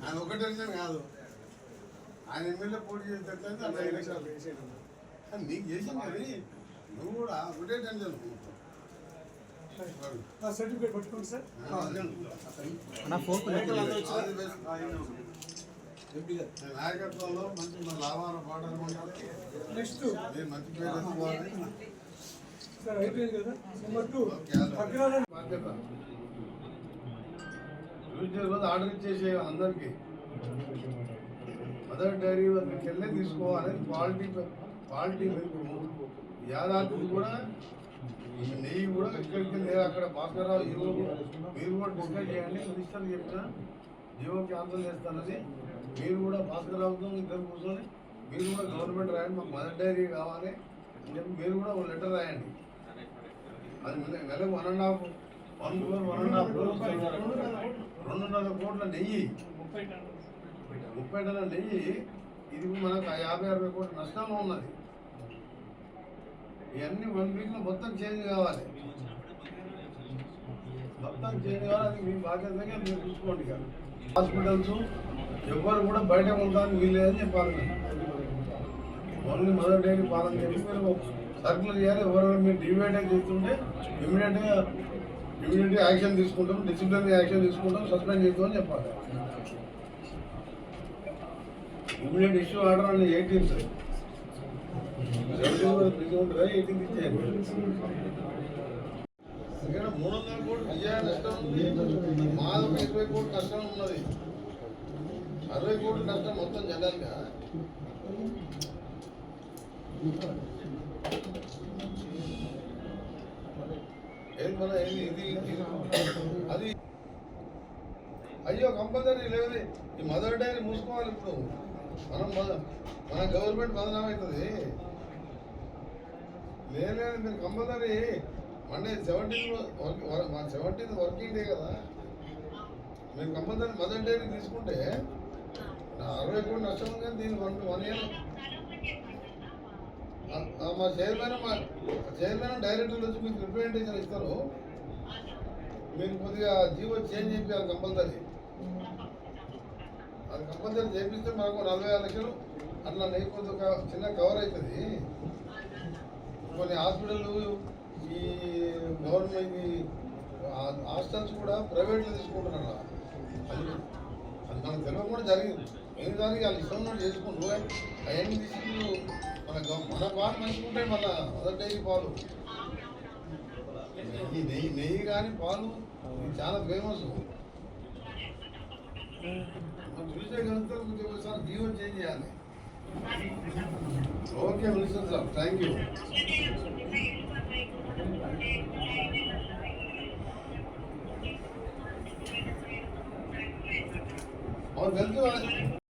ఆయన ఒక టెన్షన్ కాదు ఆయన ఎమ్మెల్యే పోటీ చేస్తే అట్లా ఎలక్షన్ నీకు చేసింది కానీ నువ్వు కూడా ఒకటే టెన్షన్ ఆ సర్టిఫికేట్ పట్టుకోండి సార్ నాయకత్వంలో మంచి మన లాభాల పాటలు నెక్స్ట్. మంచి పేరు తెచ్చుకోవాలి సార్ అయిపోయింది కదా? Number two. అగ్రహారం. బాధ్యత. రోజు ఆర్డర్ ఇచ్చేసే అందరికి. మదర్ డైరీ దగ్గరికి వెళ్ళే తీసుకోవాలి. క్వాలిటీ క్వాలిటీ మిల్క్ యాదాద్రి కూడా ఈ నెయ్యి కూడా ఇక్కడికి లేదు అక్కడ భాస్కర్రావు ఈవో మీరు కూడా డిస్కస్ చేయండి. మినిస్టర్ చెప్పిన జీవో క్యాన్సల్ చేస్తానని మీరు కూడా భాస్కర్రావుతో ఇద్దరు కూర్చొని. మీరు కూడా గవర్నమెంట్ రాయండి మాకు మదర్ డైరీ కావాలి. అని చెప్పి మీరు కూడా ఒక లెటర్ రాయండి. అది నెలకు one and half one crore one and half crore రెండున్నర కోట్ల నెయ్యి. ముప్పై టన్నుల నెయ్యి ఇది మనకు ఆ యాభై అరవై కోట్ల నష్టంలో ఉన్నది. ఇవన్నీ వన్ వీక్లో మొత్తం చేంజ్ కావాలి. మొత్తం చేంజ్ అది మీ బాధ్యతగా మీరు చూసుకోండి కానీ హాస్పిటల్స్ ఎవ్వరు కూడా బయట ఉండడానికి వీల్లేదని చెప్పాలి. ఓన్లీ మదర్ డైరీ పాలన చెప్పి మీరు సర్కులర్ చేయాలి. ఎవరైనా మీరు డివైడ్ చేస్తుంటే ఇమీడియట్గా ఇమీడియట్గా యాక్షన్ తీసుకుంటాం డిసిప్లినరీ యాక్షన్ తీసుకుంటాం సస్పెండ్ చేస్తామని చెప్పాలి. ఇమీడియట్ ఇష్యూ ఆర్డర్ అని ఎయిటీన్త్ సెవెంటీన్ వరకు బిజీ ఉంటుందా ఎయిటీన్త్ ఇచ్చేయండి. ఇక్కడ మూడు వందల కోట్లు విజయ నష్టం ఉంది మాది ఒక ఇరవై కోట్లు నష్టం ఉన్నది. అరవై కోట్లు నష్టం మొత్తం జనరల్గా ఏది మన ఇది అది. అయ్యో కంపల్సరీ లేదు. ఈ మదర్ డైరీ మూసుకోవాలి ఇప్పుడు. మనం మన- గవర్నమెంట్ బదనామవుతుంది. లేదు మీరు compulsory Monday seventeen seventeenth working day కదా. మీరు కంపల్సరీ మదర్ డైరీ తీసుకుంటే నా అరవై కోట్లు నష్టం కానీ దీని వన్ వన్ ఇయర్ మా చైర్మన్ మా చైర్మన్ డైరెక్టర్లు వచ్చి మీకు రిప్రజెంటేషన్ ఇస్తారు మీరు కొద్దిగా జీవో చేంజ్ చేయాలి కంపల్సరీ. అది కంపల్సరీ చేపిస్తే మాకు నలభై ఆరు లక్షలు. అట్లా నీకు ఒక చిన్న కవర్ అవుతుంది. కొన్ని హాస్పిటల్ ఈ గవర్నమెంట్ ఈ హాస్టల్స్ కూడా ప్రైవేట్లో తీసుకుంటున్నారు అది అది మనకు తెలియకుండా జరిగింది. ఏం దానికి వాళ్ళు ఇష్టం ఉన్నట్టు చేసుకుంటూ అవన్నీ తీసుకుంటూ మన మన పాలు మంచుకుంటే మన మొదటి డైరీ పాలు. ఈ నెయ్యి నెయ్యి కానీ పాలు చాలా ఫేమస్. చూసే కనుక కొంచెం ఒకసారి జీవో చేంజ్ చేయాలి. Okay minister sir thank you welcome.